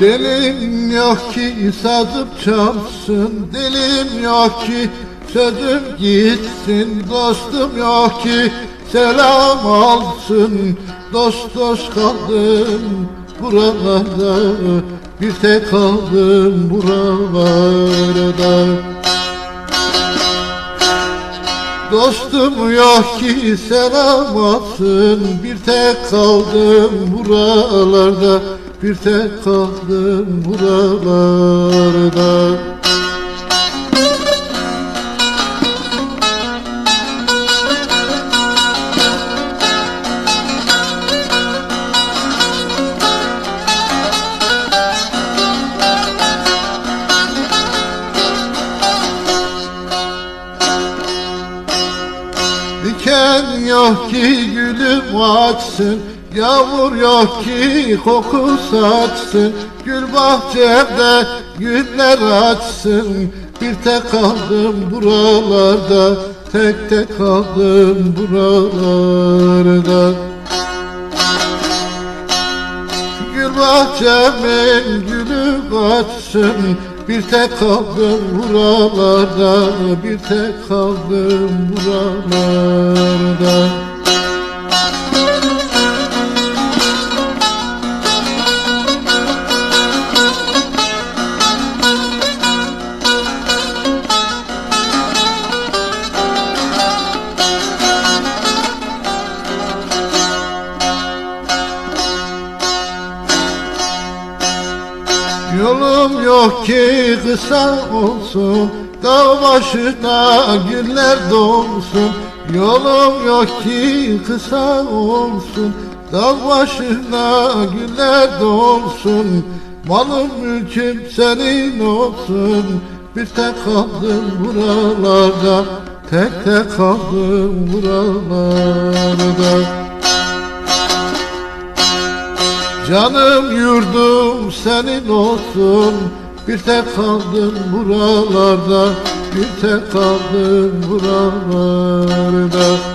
Dilim yok ki sazım çalsın Dilim yok ki sözüm gitsin. Dostum yok ki selam alsın Dost dost kaldım buralarda. Bir tek kaldım buralarda. Dostum yok ki selam alsın Bir tek kaldım buralarda Bir tek kaldım buralarda. Diken yok ki gülüm açsın Yağmur yok ki koku saçsın Gül bahçemde güller açsın. Bir tek kaldım buralarda Tek tek kaldım buralarda. Gül bahçemin gülü açsın Bir tek kaldım buralarda Bir tek kaldım buralarda Yolum yok ki kısa olsun Dağ başına güller doğsun Yolum yok ki kısa olsun Dağ başına güller doğsun Malım mülküm senin olsun Bir tek kaldım buralarda Tek tek kaldım buralarda Canım yurdum senin olsun. Bir tek kaldım buralarda Bir tek kaldım buralarda